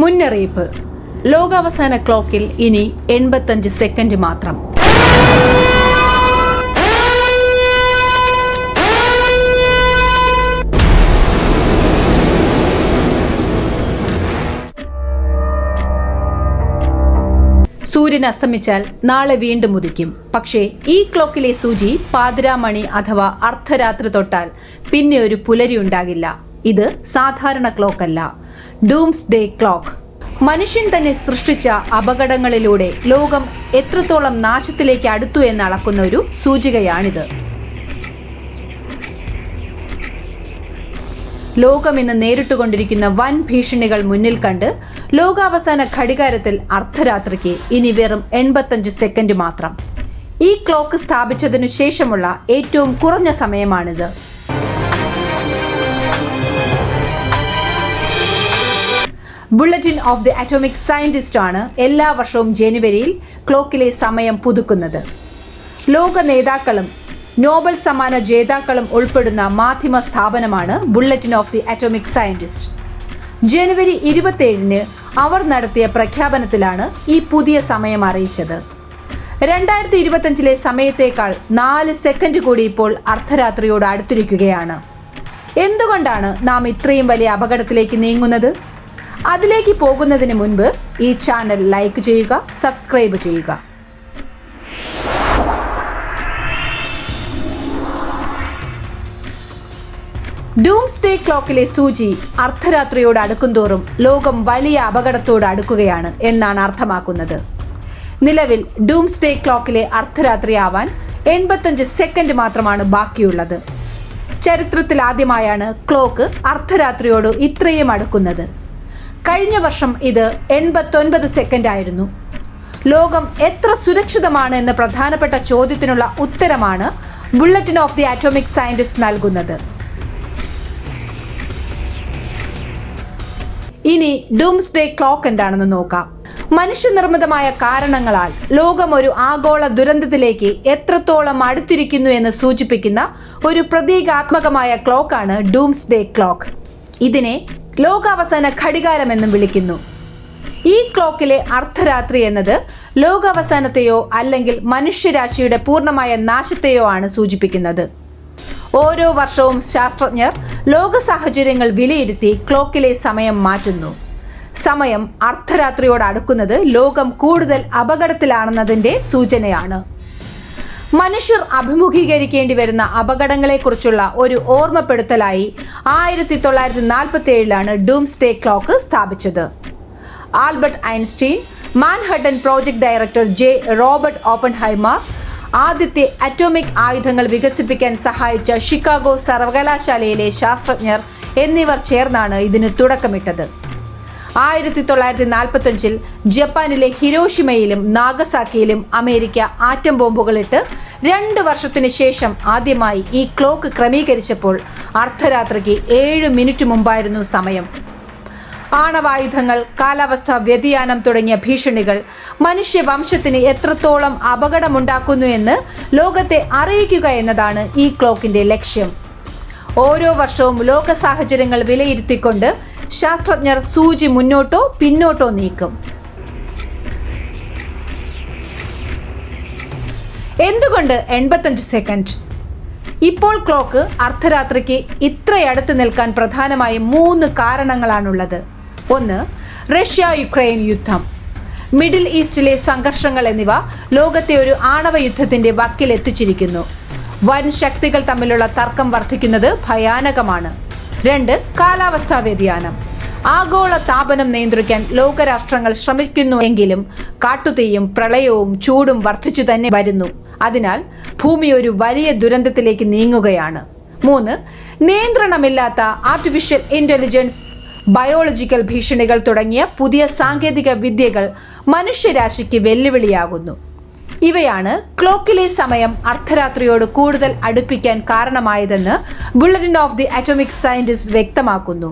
മുന്നറിയിപ്പ്. ലോകാവസാന ക്ലോക്കിൽ ഇനി എൺപത്തഞ്ച് സെക്കൻഡ് മാത്രം. സൂര്യൻ അസ്തമിച്ചാൽ നാളെ വീണ്ടും ഉദിക്കും. പക്ഷേ ഈ ക്ലോക്കിലെ സൂചി പാതിരാമണി അഥവാ അർദ്ധരാത്രി തൊട്ടാൽ പിന്നെ ഒരു പുലരി ഉണ്ടാകില്ല. ഇത് സാധാരണ ക്ലോക്കല്ല ഡൂംസ് ഡേ ക്ലോക്ക്. മനുഷ്യൻ തന്നെ സൃഷ്ടിച്ച അപകടങ്ങളിലൂടെ ലോകം എത്രത്തോളം നാശത്തിലേക്ക് അടുത്തു എന്ന് അളക്കുന്ന ഒരു സൂചികയാണിത്. ലോകം ഇന്ന് നേരിട്ടുകൊണ്ടിരിക്കുന്ന വൻ ഭീഷണികൾ മുന്നിൽ കണ്ട് ലോകാവസാന ഘടികാരത്തിൽ അർദ്ധരാത്രിക്ക് ഇനി വെറും എൺപത്തഞ്ച് സെക്കൻഡ് മാത്രം. ഈ ക്ലോക്ക് സ്ഥാപിച്ചതിനു ശേഷമുള്ള ഏറ്റവും കുറഞ്ഞ സമയമാണിത്. Bulletin of the atomic scientist ആണ് എല്ലാ വർഷവും ജനുവരിയിൽ ക്ലോക്കിലെ സമയം പുതുക്കുന്നത്. ലോക നേതാക്കളും നോബൽ സമ്മാന ജേതാക്കളും ഉൾപ്പെടുന്ന മാധ്യമ സ്ഥാപനമാണ് bulletin of the atomic scientist ജനുവരി ഇരുപത്തിയേഴിന് അവർ നടത്തിയ പ്രഖ്യാപനത്തിലാണ് ഈ പുതിയ സമയം അറിയിച്ചത്. രണ്ടായിരത്തി ഇരുപത്തഞ്ചിലെ സമയത്തേക്കാൾ നാല് സെക്കൻഡ് കൂടി ഇപ്പോൾ അർദ്ധരാത്രിയോട് അടുത്തിരിക്കുകയാണ്. എന്തുകൊണ്ടാണ് നാം ഇത്രയും വലിയ അപകടത്തിലേക്ക് നീങ്ങുന്നത്? അതിലേക്ക് പോകുന്നതിന് മുൻപ് ഈ ചാനൽ ലൈക്ക് ചെയ്യുക സബ്സ്ക്രൈബ് ചെയ്യുക. ഡൂംസ്ഡേ ക്ലോക്കിലെ സൂചി അർദ്ധരാത്രിയോട് അടുക്കുംതോറും ലോകം വലിയ അപകടത്തോട് അടുക്കുകയാണ് എന്നാണ് അർത്ഥമാക്കുന്നത്. നിലവിൽ ഡൂംസ്ഡേ ക്ലോക്കിലെ അർദ്ധരാത്രിയാവാൻ എൺപത്തഞ്ച് സെക്കൻഡ് മാത്രമാണ് ബാക്കിയുള്ളത്. ചരിത്രത്തിൽ ആദ്യമായാണ് ക്ലോക്ക് അർദ്ധരാത്രിയോട് ഇത്രയും അടുക്കുന്നത്. കഴിഞ്ഞ വർഷം ഇത് എൺപത്തൊൻപത് സെക്കൻഡ് ആയിരുന്നു. ലോകം എത്ര സുരക്ഷിതമാണ് എന്ന പ്രധാനപ്പെട്ട ചോദ്യത്തിനുള്ള ഉത്തരമാണ് bulletin of the atomic scientist നൽകുന്നത്. ഇനി ഡൂംസ് ഡേ ക്ലോക്ക് എന്താണെന്ന് നോക്കാം. മനുഷ്യനിർമ്മിതമായ കാരണങ്ങളാൽ ലോകം ഒരു ആഗോള ദുരന്തത്തിലേക്ക് എത്രത്തോളം അടുത്തിരിക്കുന്നു എന്ന് സൂചിപ്പിക്കുന്ന ഒരു പ്രതീകാത്മകമായ ക്ലോക്കാണ് ഡൂംസ് ഡേ ക്ലോക്ക് ഇതിനെ ലോകാവസാന ഘടികാരം എന്നും വിളിക്കുന്നു. ഈ ക്ലോക്കിലെ അർദ്ധരാത്രി എന്നത് ലോകാവസാനത്തെയോ അല്ലെങ്കിൽ മനുഷ്യരാശിയുടെ പൂർണമായ നാശത്തെയോ ആണ് സൂചിപ്പിക്കുന്നത്. ഓരോ വർഷവും ശാസ്ത്രജ്ഞർ ലോക സാഹചര്യങ്ങൾ വിലയിരുത്തി ക്ലോക്കിലെ സമയം മാറ്റുന്നു. സമയം അർദ്ധരാത്രിയോട് അടുക്കുന്നത് ലോകം കൂടുതൽ അപകടത്തിലാണെന്നതിന്റെ സൂചനയാണ്. മനുഷ്യർ അഭിമുഖീകരിക്കേണ്ടി വരുന്ന അപകടങ്ങളെക്കുറിച്ചുള്ള ഒരു ഓർമ്മപ്പെടുത്തലായി ആയിരത്തി തൊള്ളായിരത്തി നാൽപ്പത്തി ഏഴിലാണ് ഡൂംസ്ഡേ ക്ലോക്ക് സ്ഥാപിച്ചത്. Albert Einstein Manhattan project director J Robert Oppenheimer ആദ്യത്തെ അറ്റോമിക് ആയുധങ്ങൾ വികസിപ്പിക്കാൻ സഹായിച്ച ഷിക്കാഗോ സർവകലാശാലയിലെ ശാസ്ത്രജ്ഞർ എന്നിവർ ചേർന്നാണ് ഇതിന് തുടക്കമിട്ടത്. ആയിരത്തി തൊള്ളായിരത്തി നാൽപ്പത്തഞ്ചിൽ ജപ്പാനിലെ ഹിരോഷിമയിലും നാഗസാക്കിയിലും അമേരിക്ക ആറ്റം ബോംബുകളിട്ട് രണ്ട് വർഷത്തിന് ശേഷം ആദ്യമായി ഈ ക്ലോക്ക് ക്രമീകരിച്ചപ്പോൾ അർദ്ധരാത്രിക്ക് ഏഴ് മിനിറ്റ് മുമ്പായിരുന്നു സമയം. ആണവായുധങ്ങൾ കാലാവസ്ഥാ വ്യതിയാനം തുടങ്ങിയ ഭീഷണികൾ മനുഷ്യവംശത്തിന് എത്രത്തോളം അപകടമുണ്ടാക്കുന്നു എന്ന് ലോകത്തെ അറിയിക്കുക എന്നതാണ് ഈ ക്ലോക്കിന്റെ ലക്ഷ്യം. ഓരോ വർഷവും ലോക സാഹചര്യങ്ങൾ വിലയിരുത്തിക്കൊണ്ട് ശാസ്ത്രജ്ഞർ സൂചി മുന്നോട്ടോ പിന്നോട്ടോ നീക്കും. എന്തുകൊണ്ട് എൺപത്തഞ്ച് സെക്കൻഡ്? ഇപ്പോൾ ക്ലോക്ക് അർദ്ധരാത്രിക്ക് ഇത്രയടുത്ത് നിൽക്കാൻ പ്രധാനമായും മൂന്ന് കാരണങ്ങളാണുള്ളത്. ഒന്ന് റഷ്യ യുക്രൈൻ യുദ്ധം. മിഡിൽ ഈസ്റ്റിലെ സംഘർഷങ്ങൾ എന്നിവ ലോകത്തെ ഒരു ആണവ യുദ്ധത്തിന്റെ വക്കിലെത്തിച്ചിരിക്കുന്നു. വൻ ശക്തികൾ തമ്മിലുള്ള തർക്കം വർദ്ധിക്കുന്നത് ഭയാനകമാണ്. രണ്ട് കാലാവസ്ഥാ വ്യതിയാനം. ആഗോള താപനം നിയന്ത്രിക്കാൻ ലോകരാഷ്ട്രങ്ങൾ ശ്രമിക്കുന്നു എങ്കിലും കാട്ടുതീയും പ്രളയവും ചൂടും വർദ്ധിച്ചു തന്നെ വരുന്നു. അതിനാൽ ഭൂമി ഒരു വലിയ ദുരന്തത്തിലേക്ക് നീങ്ങുകയാണ്. മൂന്ന് നിയന്ത്രണമില്ലാത്ത ആർട്ടിഫിഷ്യൽ ഇന്റലിജൻസ് ബയോളജിക്കൽ ഭീഷണികൾ തുടങ്ങിയ പുതിയ സാങ്കേതിക വിദ്യകൾ മനുഷ്യരാശിക്ക് വെല്ലുവിളിയാകുന്നു. ഇവയാണ് ക്ലോക്കിലെ സമയം അർദ്ധരാത്രിയോട് കൂടുതൽ അടുപ്പിക്കാൻ കാരണമായതെന്ന് bulletin of the atomic scientist വ്യക്തമാക്കുന്നു.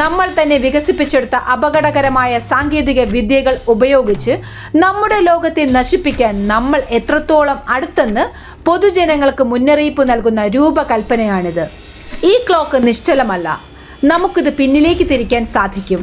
നമ്മൾ തന്നെ വികസിപ്പിച്ചെടുത്ത അപകടകരമായ സാങ്കേതിക വിദ്യകൾ ഉപയോഗിച്ച് നമ്മുടെ ലോകത്തെ നശിപ്പിക്കാൻ നമ്മൾ എത്രത്തോളം അടുത്തെന്ന് പൊതുജനങ്ങൾക്ക് മുന്നറിയിപ്പ് നൽകുന്ന രൂപകൽപ്പനയാണിത്. ഈ ക്ലോക്ക് നിശ്ചലമല്ല. നമുക്കിത് പിന്നിലേക്ക് തിരിക്കാൻ സാധിക്കും.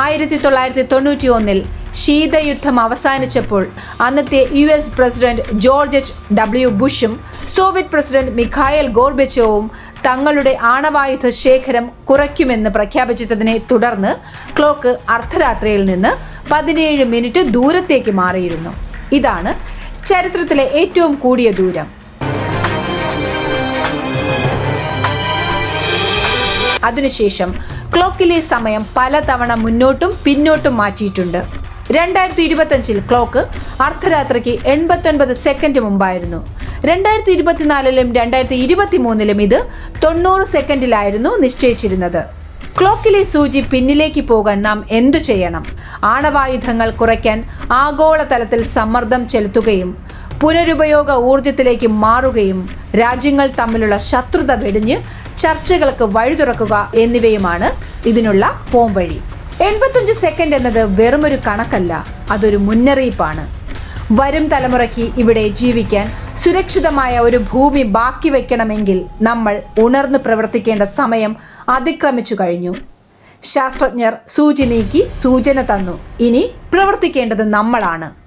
ആയിരത്തി തൊള്ളായിരത്തി തൊണ്ണൂറ്റി ഒന്നിൽ ശീതയുദ്ധം അവസാനിച്ചപ്പോൾ അന്നത്തെ U S president George H W ബുഷും Soviet president Mikhail ഗോർബച്ചോവും തങ്ങളുടെ ആണവായുധ ശേഖരം കുറയ്ക്കുമെന്ന് പ്രഖ്യാപിച്ചതിനെ തുടർന്ന് ക്ലോക്ക് അർദ്ധരാത്രിയിൽ നിന്ന് പതിനേഴ് മിനിറ്റ് ദൂരത്തേക്ക് മാറിയിരുന്നു. ഇതാണ് ചരിത്രത്തിലെ ഏറ്റവും കൂടിയ ദൂരം. അതിനുശേഷം ക്ലോക്കിലെ സമയം പലതവണ മുന്നോട്ടും പിന്നോട്ടും മാറ്റിയിട്ടുണ്ട്. രണ്ടായിരത്തി ഇരുപത്തഞ്ചിൽ ക്ലോക്ക് അർദ്ധരാത്രിക്ക് എൺപത്തൊൻപത് സെക്കൻഡ് മുമ്പായിരുന്നു. രണ്ടായിരത്തി ഇരുപത്തിനാലിലും രണ്ടായിരത്തി ഇരുപത്തി മൂന്നിലും ഇത് തൊണ്ണൂറ് സെക്കൻഡിലായിരുന്നു നിശ്ചയിച്ചിരുന്നത്. ക്ലോക്കിലെ സൂചി പിന്നിലേക്ക് പോകാൻ നാം എന്തു ചെയ്യണം? ആണവായുധങ്ങൾ കുറയ്ക്കാൻ ആഗോളതലത്തിൽ സമ്മർദ്ദം ചെലുത്തുകയും പുനരുപയോഗ ഊർജത്തിലേക്ക് മാറുകയും രാജ്യങ്ങൾ തമ്മിലുള്ള ശത്രുത വെടിഞ്ഞ് ചർച്ചകൾക്ക് വഴി തുറക്കുക എന്നിവയുമാണ് ഇതിനുള്ള പോംവഴി. എൺപത്തഞ്ച് സെക്കൻഡ് എന്നത് വെറുമൊരു കണക്കല്ല അതൊരു മുന്നറിയിപ്പാണ്. വരും തലമുറയ്ക്ക് ഇവിടെ ജീവിക്കാൻ സുരക്ഷിതമായ ഒരു ഭൂമി ബാക്കി വയ്ക്കണമെങ്കിൽ നമ്മൾ ഉണർന്നു പ്രവർത്തിക്കേണ്ട സമയം അതിക്രമിച്ചു കഴിഞ്ഞു. ശാസ്ത്രജ്ഞർ സൂചി നീക്കി സൂചന തന്നു. ഇനി പ്രവർത്തിക്കേണ്ടത് നമ്മളാണ്.